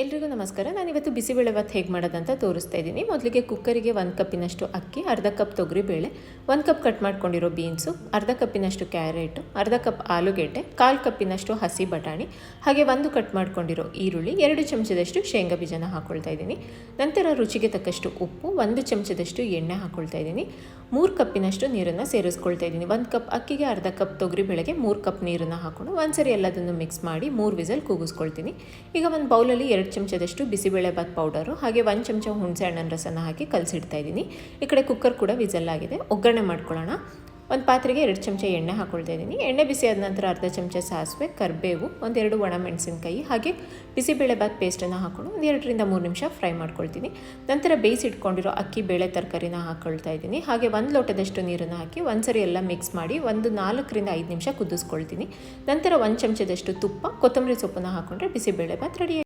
ಎಲ್ರಿಗೂ ನಮಸ್ಕಾರ. ನಾನು ನಾನಿವತ್ತು ಬಿಸಿಬೇಳೆಭಾತ್ ಹೇಗೆ ಮಾಡೋದಂತ ತೋರಿಸ್ತಾ ಇದ್ದೀನಿ. ಮೊದಲಿಗೆ ಕುಕ್ಕರಿಗೆ ಒಂದು ಕಪ್ಪಿನಷ್ಟು ಅಕ್ಕಿ, ಅರ್ಧ ಕಪ್ ತೊಗರಿಬೇಳೆ ಒಂದು ಕಪ್ ಕಟ್ ಮಾಡ್ಕೊಂಡಿರೋ ಬೀನ್ಸು, ಅರ್ಧ ಕಪ್ಪಿನಷ್ಟು ಕ್ಯಾರೆಟು, ಅರ್ಧ ಕಪ್ ಆಲೂಗೆಡ್ಡೆ, ಕಾಲು ಕಪ್ಪಿನಷ್ಟು ಹಸಿ ಬಟಾಣಿ, ಹಾಗೆ ಒಂದು ಕಟ್ ಮಾಡ್ಕೊಂಡಿರೋ ಈರುಳ್ಳಿ, ಎರಡು ಚಮಚದಷ್ಟು ಶೇಂಗಾ ಬೀಜನ ಹಾಕ್ಕೊಳ್ತಾ ಇದ್ದೀನಿ. ನಂತರ ರುಚಿಗೆ ತಕ್ಕಷ್ಟು ಉಪ್ಪು, ಒಂದು ಚಮಚದಷ್ಟು ಎಣ್ಣೆ ಹಾಕ್ಕೊಳ್ತಾ ಇದ್ದೀನಿ. ಮೂರು ಕಪ್ಪಿನಷ್ಟು ನೀರನ್ನು ಸೇರಿಸ್ಕೊಳ್ತಾ ಇದ್ದೀನಿ. ಒಂದು ಕಪ್ ಅಕ್ಕಿಗೆ ಅರ್ಧ ಕಪ್ ತೊಗರಿಬೇಳೆಗೆ ಮೂರು ಕಪ್ ನೀರನ್ನು ಹಾಕ್ಕೊಂಡು ಒಂದ್ಸರಿ ಎಲ್ಲದನ್ನು ಮಿಕ್ಸ್ ಮಾಡಿ ಮೂರು ವಿಸಲ್ ಕೂಗಿಸ್ಕೊಳ್ತೀನಿ. ಈಗ ಒಂದು ಬೌಲಲ್ಲಿ ಎರಡು ಚಮಚದಷ್ಟು ಬಿಸಿಬೇಳೆಬಾತ್ ಪೌಡರು ಹಾಗೆ ಒಂದು ಚಮಚ ಹುಣಸೆ ಹಣ್ಣಿನ ರಸನ ಹಾಕಿ ಕಲಸಿಡ್ತಾ ಇದ್ದೀನಿ. ಈ ಕಡೆ ಕುಕ್ಕರ್ ಕೂಡ ವಿಸಲ್ ಆಗಿದೆ ಒಗ್ಗರಣೆ ಮಾಡ್ಕೊಳ್ಳೋಣ. ಒಂದು ಪಾತ್ರೆಗೆ ಎರಡು ಚಮಚ ಎಣ್ಣೆ ಹಾಕ್ಕೊಳ್ತಾ ಇದ್ದೀನಿ. ಎಣ್ಣೆ ಬಿಸಿ ಆದ ನಂತರ ಅರ್ಧ ಚಮಚ ಸಾಸಿವೆ, ಕರಿಬೇವು, ಒಂದೆರಡು ಒಣ ಮೆಣಸಿನಕಾಯಿ ಹಾಗೆ ಬಿಸಿಬೇಳೆಬಾತ್ ಪೇಸ್ಟನ್ನು ಹಾಕೊಂಡು ಒಂದು ಎರಡರಿಂದ ಮೂರು ನಿಮಿಷ ಫ್ರೈ ಮಾಡ್ಕೊಳ್ತೀನಿ. ನಂತರ ಬೇಯಿಸಿಟ್ಕೊಂಡಿರೋ ಅಕ್ಕಿ, ಬೇಳೆ ತರಕಾರಿನ ಹಾಕ್ಕೊಳ್ತಾ ಇದ್ದೀನಿ. ಹಾಗೆ ಒಂದು ಲೋಟದಷ್ಟು ನೀರನ್ನು ಹಾಕಿ ಒಂದ್ಸರಿ ಎಲ್ಲ ಮಿಕ್ಸ್ ಮಾಡಿ ಒಂದು ನಾಲ್ಕರಿಂದ ಐದು ನಿಮಿಷ ಕುದಿಸ್ಕೊಳ್ತೀನಿ. ನಂತರ ಒಂದು ಚಮಚದಷ್ಟು ತುಪ್ಪ, ಕೊತ್ತಂಬರಿ ಸೊಪ್ಪನ್ನು ಹಾಕ್ಕೊಂಡ್ರೆ ಬಿಸಿಬೇಳೆಬಾತ್ ರೆಡಿ